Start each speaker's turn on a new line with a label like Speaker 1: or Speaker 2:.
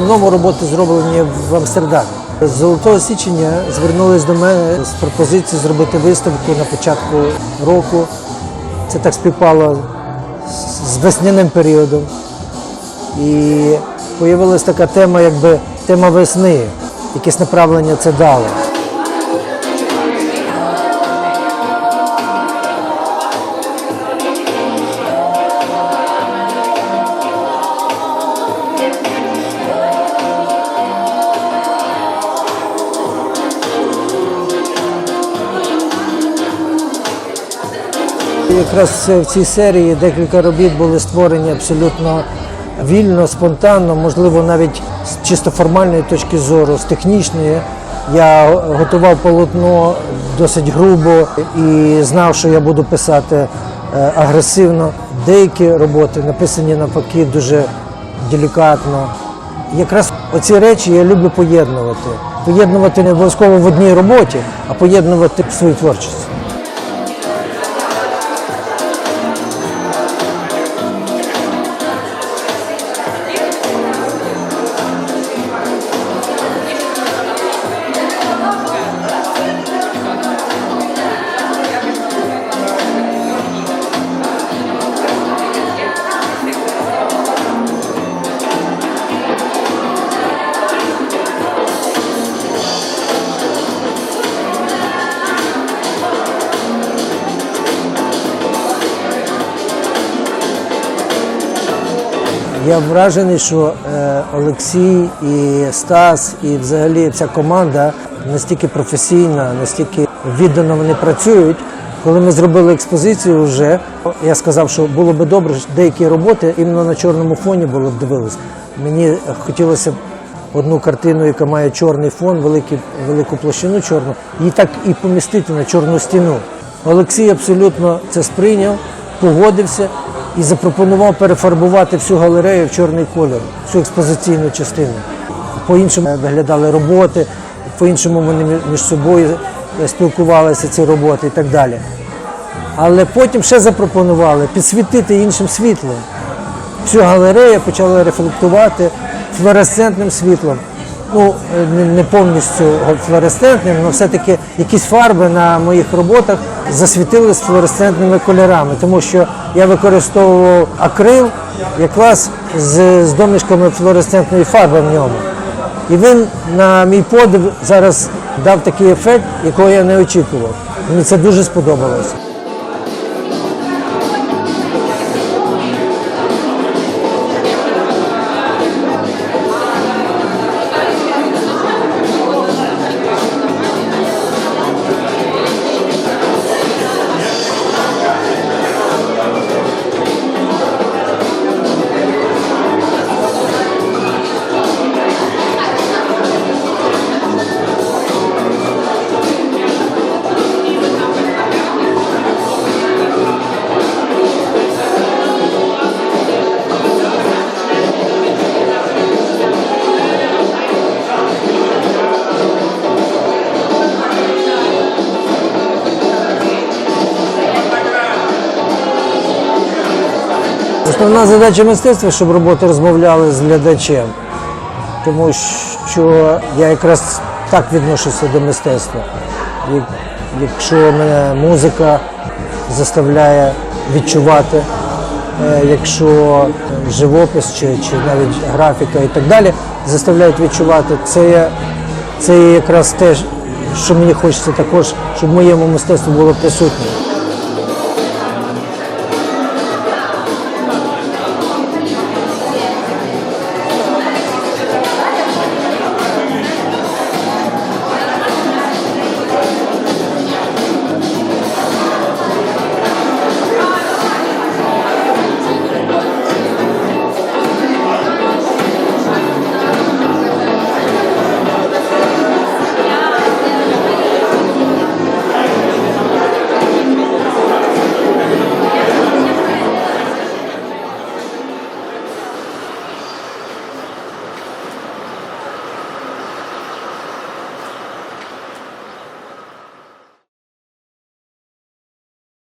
Speaker 1: Основному роботи зроблені в Амстердамі. З Золотого Січення звернулись до мене з пропозицією зробити виставку на початку року. Це так співпало з весняним періодом. І з'явилася така тема, якби тема весни, якесь направлення це дало. Якраз в цій серії декілька робіт були створені абсолютно вільно, спонтанно, можливо, навіть з чисто формальної точки зору, з технічної. Я готував полотно досить грубо і знав, що я буду писати е, агресивно. Деякі роботи написані навпаки дуже делікатно. Якраз оці речі я люблю поєднувати. Поєднувати не обов'язково в одній роботі, а поєднувати в своїй творчості. Я вражений, що е, Олексій і Стас, і взагалі ця команда настільки професійна, настільки віддано вони працюють. Коли ми зробили експозицію, вже я сказав, що було би добре, деякі роботи іменно на чорному фоні було б дивились. Мені хотілося б одну картину, яка має чорний фон, великий, велику площину чорну, її так і помістити на чорну стіну. Олексій абсолютно це сприйняв, погодився і запропонував перефарбувати всю галерею в чорний кольор, всю експозиційну частину. По-іншому виглядали роботи, по-іншому вони між собою е, спілкувалися ці роботи і так далі. Але потім ще запропонували підсвітити іншим світлом. Всю галерею почали рефлектувати флуоресцентним світлом. Ну, не повністю флуоресцентним, але все-таки якісь фарби на моїх роботах засвітили з флуоресцентними кольорами, тому що я використовував акрил якраз з, з домішками флуоресцентної фарби в ньому. І він, на мій подив, зараз дав такий ефект, якого я не очікував. Мені це дуже сподобалося. Основна задача мистецтва, щоб роботи розмовляли з глядачем. Тому що я якраз так відношуся до мистецтва. Як- Якщо мене музика заставляє відчувати, е, якщо живопис чи, чи навіть графіка і так далі заставляють відчувати, це, це якраз те, що мені хочеться також, щоб в моєму мистецтві було присутнє.